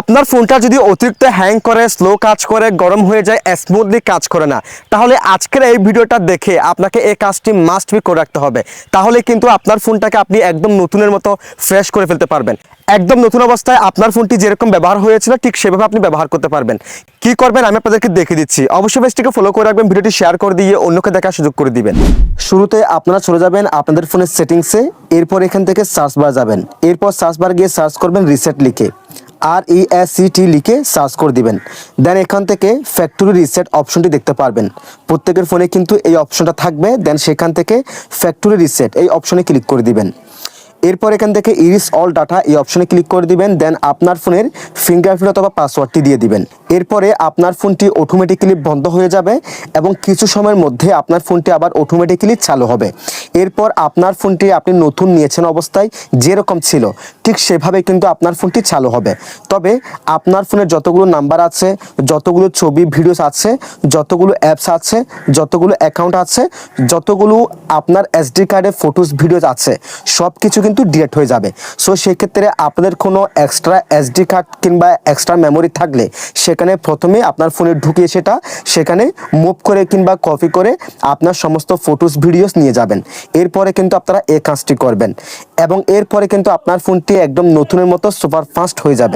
আপনার ফোনটা যদি অতিরিক্ত হ্যাং করে স্লো কাজ করে, গরম হয়ে যায় স্মুথলি কাজ করে না, তাহলে আজকের এই ভিডিওটা দেখে আপনাকে এই কাজটি মাস্ট বি করে রাখতে হবে। তাহলে কিন্তু আপনার ফোনটাকে আপনি একদম নতুনের মতো ফ্রেশ করে ফেলতে পারবেন। একদম নতুন অবস্থায় আপনার ফোনটি যেরকম ব্যবহার হয়েছিল, ঠিক সেভাবে আপনি ব্যবহার করতে পারবেন। কি করবেন আমি আপনাদেরকে দেখে দিচ্ছি। অবশ্যই পেজটিকে ফলো করে রাখবেন, ভিডিওটি শেয়ার করে দিয়ে অন্যকে দেখার সুযোগ করে দিবেন। শুরুতে আপনারা চলে যাবেন আপনাদের ফোনের সেটিংসে এরপর এখান থেকে সার্চ বার যাবেন। এরপর সার্চ বার গিয়ে সার্চ করবেন রিসেট লিখে। আর ই এস সি টি লিখে সার্চ করে দিবেন। দেন এখান থেকে ফ্যাক্টরি রিসেট অপশনটি দেখতে পারবেন। প্রত্যেকের ফোনে কিন্তু এই অপশনটা থাকবে। দেন সেখান থেকে ফ্যাক্টরি রিসেট এই অপশনে ক্লিক করে দিবেন। এরপর এখান থেকে ইরিস অল ডাটা এই অপশনে ক্লিক করে দিবেন। দেন আপনার ফোনের ফিঙ্গারপ্রিন্ট অথবা পাসওয়ার্ডটি দিয়ে দিবেন। এরপরে আপনার ফোনটি অটোমেটিক্যালি বন্ধ হয়ে যাবে এবং কিছু সময়ের মধ্যে আপনার ফোনটি আবার অটোমেটিক্যালি চালু হবে। এরপর আপনার ফোনটি আপনি নতুন নিয়েছেন অবস্থায়, যেরকম ছিল, ঠিক সেভাবে কিন্তু আপনার ফোনটি চালু হবে। তবে আপনার ফোনের যতগুলো নাম্বার আছে, যতগুলো ছবি, ভিডিওস আছে, যতগুলো অ্যাপস আছে, যতগুলো অ্যাকাউন্ট আছে, যতগুলো আপনার এসডি কার্ডে ফটোস ভিডিওস আছে সব কিছু কিন্তু ডিলেট হয়ে যাবে। সো সেক্ষেত্রে আপনাদের কোনো এক্সট্রা এসডি কার্ড কিংবা এক্সট্রা মেমোরি থাকলে সেখানে প্রথমে আপনার ফোনে ঢুকিয়ে সেটা, সেখানে মুভ করে কিংবা কপি করে আপনার সমস্ত ফটোস ভিডিওস নিয়ে যাবেন। এরপরে কিন্তু আপনারা এ কাজটি করবেন। এবং এরপরে কিন্তু আপনার ফোনটি একদম নতুনের মতো সুপার ফাস্ট হয়ে যাবে।